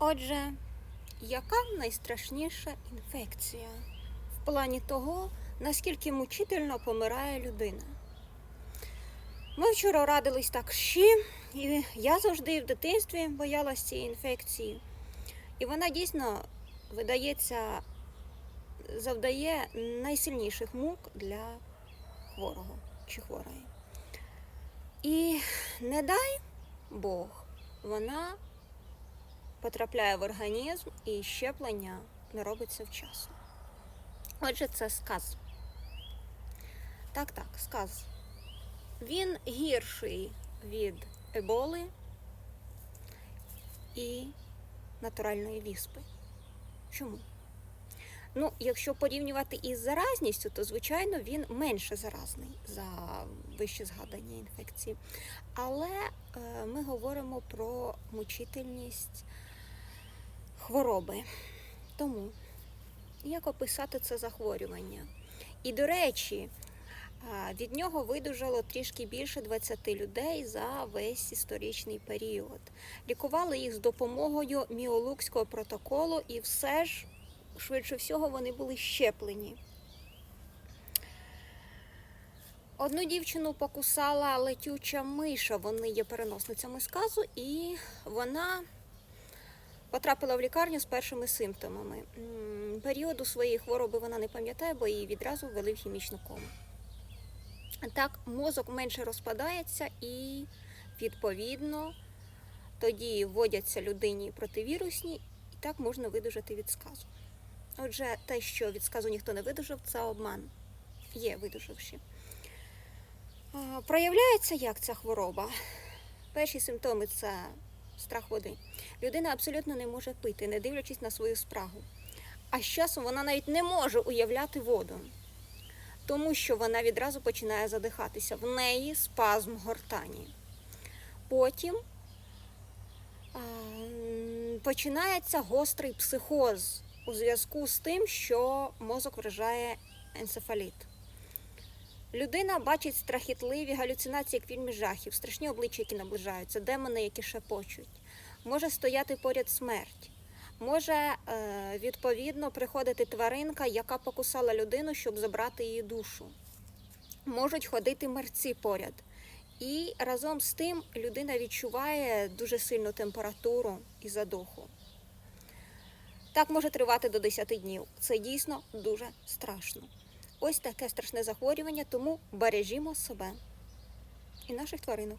Отже, яка найстрашніша інфекція в плані того, наскільки мучительно помирає людина? Ми вчора радились так щі, і я завжди в дитинстві боялась цієї інфекції. І вона дійсно видається, завдає найсильніших мук для хворого чи хворої. І не дай Бог, вона потрапляє в організм і щеплення не робиться вчасно. Отже, це сказ. Так, так, сказ. Він гірший від еболи і натуральної віспи. Чому? Ну, якщо порівнювати із заразністю, то звичайно він менше заразний за вище згадані інфекції. Але е, ми говоримо про мучительність хвороби. Тому як описати це захворювання? І до речі, від нього видужало трішки більше 20 людей за весь історичний період. Лікували їх з допомогою міолукського протоколу, і все ж, швидше всього, вони були щеплені. Одну дівчину покусала летюча миша, вони є переносницями сказу, і вона потрапила в лікарню з першими симптомами. Періоду своєї хвороби вона не пам'ятає, бо її відразу ввели в хімічну кому. Так, мозок менше розпадається і, відповідно, тоді вводяться людині противірусні, і так можна видужати від сказу. Отже, те, що від сказу ніхто не видужав, це обман. Є видужавші. А, Проявляється як ця хвороба? Перші симптоми це страх води. Людина абсолютно не може пити, не дивлячись на свою спрагу. А з часом вона навіть не може уявляти воду, тому що вона відразу починає задихатися. В неї спазм гортані. Потім а, починається гострий психоз у зв'язку з тим, що мозок вражає енцефаліт. Людина бачить страхітливі галюцинації, як фільмі жахів, страшні обличчя, які наближаються, демони, які шепочуть. Може стояти поряд смерть. Може, е, відповідно, приходити тваринка, яка покусала людину, щоб забрати її душу. Можуть ходити мерці поряд. І разом з тим людина відчуває дуже сильну температуру і задуху. Так може тривати до 10 днів. Це дійсно дуже страшно. Ось таке страшне захворювання, тому бережімо себе і наших тваринок.